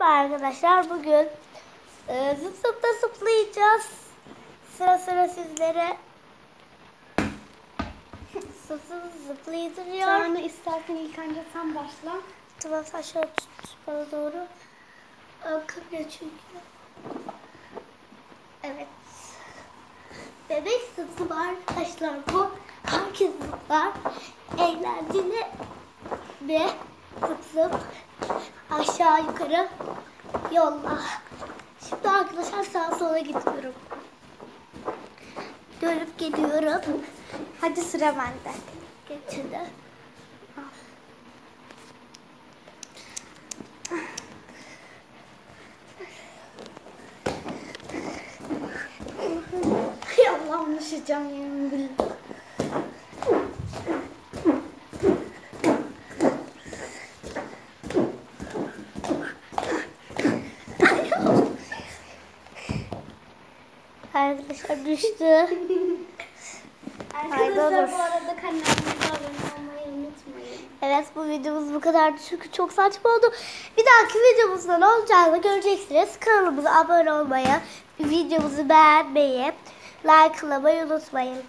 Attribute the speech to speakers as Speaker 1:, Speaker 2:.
Speaker 1: Merhaba arkadaşlar. Bugün e, zıp zıpla zıplayacağız. Sıra sıra sizlere zıp zıp zıplaytırıyor.
Speaker 2: Sonra istersen ilk önce sen başla.
Speaker 1: Tamam şöyle tut bana doğru. Akıllı çünkü. Evet. Bebek zıp zıp arkadaşlar bu. Herkes zıplar. Eğlenceli ve zıp zıp aşağı yukarı yolla. Şimdi arkadaşlar sağa sola gidiyorum. Dönüp geliyorum.
Speaker 2: Hadi sıra bende.
Speaker 1: Geçidi.
Speaker 2: Ay Allah'ım düşeceğim yemin billah.
Speaker 1: Arkadaşlar düştü.
Speaker 2: Arkadaşlar bu arada kanalımıza abone olmayı unutmayın.
Speaker 1: Evet bu videomuz bu kadardı çünkü çok saçma oldu. Bir dahaki videomuzda ne olacağını göreceksiniz. Kanalımıza abone olmayı, videomuzu beğenmeyi, likelamayı unutmayın.